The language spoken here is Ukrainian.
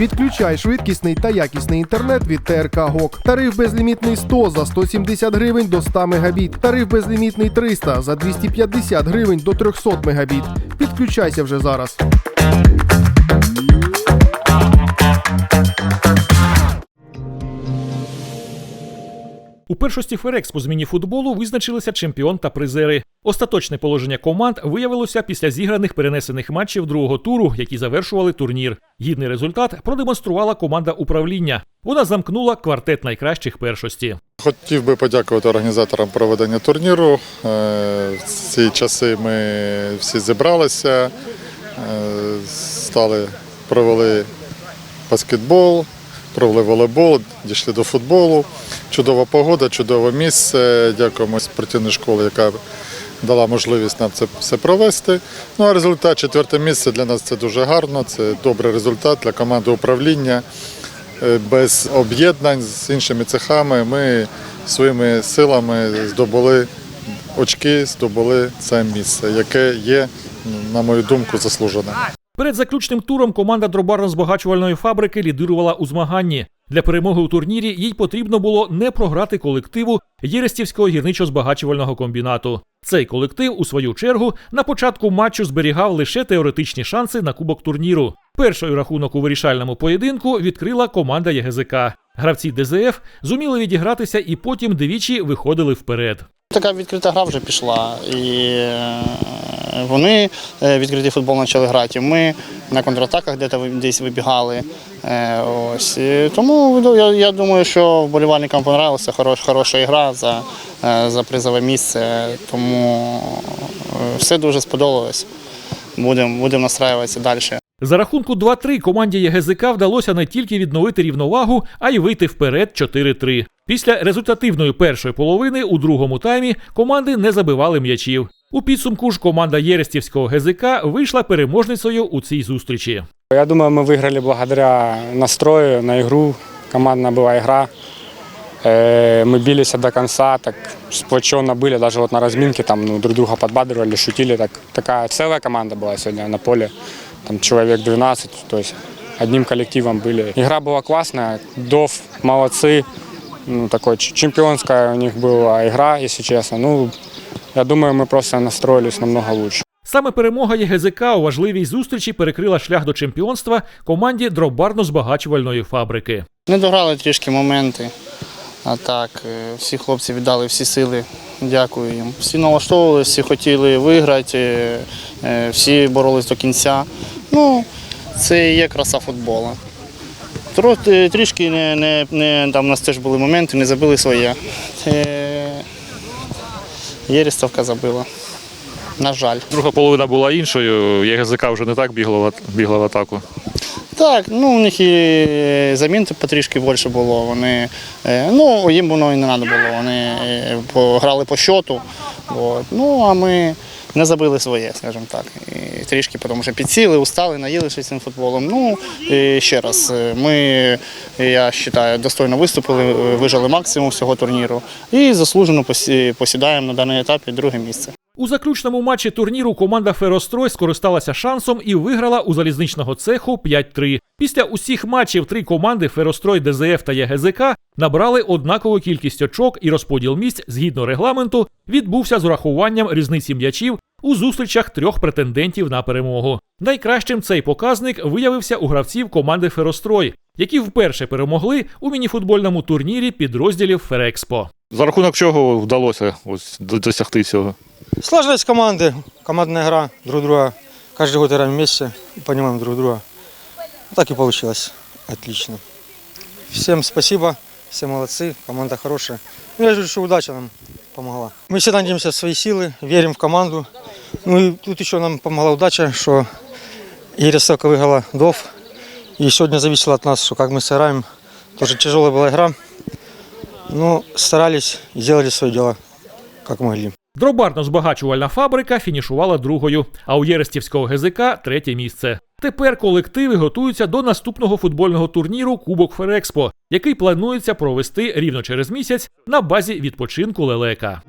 Підключай швидкісний та якісний інтернет від ТРК ГОК. Тариф безлімітний 100 за 170 гривень до 100 мегабіт. Тариф безлімітний 300 за 250 гривень до 300 мегабіт. Підключайся вже зараз. У першості Ферекспо з мініфутболу визначилися чемпіон та призери. Остаточне положення команд виявилося після зіграних перенесених матчів другого туру, які завершували турнір. Гідний результат продемонструвала команда управління. Вона замкнула квартет найкращих першості. Хотів би подякувати організаторам проведення турніру. Е, В ці часи ми всі зібралися, е, стали, провели баскетбол, провели волейбол, дійшли до футболу. Чудова погода, чудове місце. Дякуємо спортивній школі, яка дала можливість нам це все провести. Ну а результат четверте місце для нас це дуже гарно. Це добрий результат для команди управління. Е, без об'єднань з іншими цехами ми своїми силами здобули очки, здобули це місце, яке є, на мою думку, заслужене. Перед заключним туром команда дробарно-збагачувальної фабрики лідирувала у змаганні. Для перемоги у турнірі їй потрібно було не програти колективу Єрестівського гірничо-збагачувального комбінату. Цей колектив, у свою чергу, на початку матчу зберігав лише теоретичні шанси на кубок турніру. Першою рахунок у вирішальному поєдинку відкрила команда ЄГЗК. Гравці ДЗФ зуміли відігратися і потім двічі виходили вперед. Така відкрита гра вже пішла. І е, вони е, відкритий футбол почали грати. Ми на контратаках десь ви- десь вибігали. Е, Ось. Тому ну, я, думаю, що вболівальникам понравилася хорош, хороша гра за, за призове місце. Тому е, все дуже сподобалось. Будемо будем настраюватися далі. За рахунку 2-3 команді ЄГЗК вдалося не тільки відновити рівновагу, а й вийти вперед 4-3. Після результативної першої половини у другому таймі команди не забивали м'ячів. У підсумку ж команда Єрестівського ГЗК вийшла переможницею у цій зустрічі. Я думаю, мы выиграли благодаря настрою на игру. Командная была игра. Э, Мы бились до конца, так сплоченно были, даже вот на разминке там ну, друг друга подбадривали, шутили. Так, такая целая команда была сегодня на поле, там человек 12, то есть одним коллективом были. Игра была классная, Дов молодцы, ну, такой ч- чемпионская у них была игра, если честно. Ну, я думаю, мы просто настроились намного лучше. Саме перемога ЄГЗК у важливій зустрічі перекрила шлях до чемпіонства команді дробарно-збагачувальної фабрики. Не дограли трішки моменти. А так, е, всі хлопці віддали всі сили. Дякую їм. Всі налаштовувалися, всі хотіли виграти, е, е, всі боролись до кінця. Ну, це і є краса футболу. Трішки не, не, не, там у нас теж були моменти, не забили своє. Єрістовка забила. На жаль. Друга половина була іншою. ЄГЗК вже не так ат- бігла в атаку. Так, ну у них і замін потрішки більше було. Вони, е, ну, їм воно і не треба було. Вони е, грали по щоту. От. Ну, а ми не забили своє, скажімо так. І трішки, тому що підсіли, устали, наїлися цим футболом. Ну, і ще раз, е, ми, я вважаю, достойно виступили, е, вижали максимум всього турніру і заслужено посідаємо на даний етапі друге місце. У заключному матчі турніру команда Ферострой скористалася шансом і виграла у залізничного цеху 5-3. Після усіх матчів три команди Ферострой, ДЗФ та ЄГЗК набрали однакову кількість очок, і розподіл місць згідно регламенту відбувся з урахуванням різниці м'ячів у зустрічах трьох претендентів на перемогу. Найкращим цей показник виявився у гравців команди Ферострой, які вперше перемогли у мініфутбольному турнірі підрозділів Ферекспо. За рахунок чого вдалося ось досягти цього? Сложность команды, командная игра, друг друга. Каждый год играем вместе и понимаем друг друга. Вот Так и получилось. Отлично. Всем спасибо, все молодцы, команда хорошая. Ну, я же что удача нам помогла. Мы все надеемся в свои силы, верим в команду. Ну и тут еще нам помогла удача, что Ересовка выиграла ДОВ. И сегодня зависело от нас, что как мы сыграем. Тоже тяжелая была игра. Но старались и сделали свое дело, как могли. Дробарно-збагачувальна фабрика фінішувала другою, а у Єрестівського ГЗК третє місце. Тепер колективи готуються до наступного футбольного турніру Кубок Ферекспо, який планується провести рівно через місяць на базі відпочинку Лелека.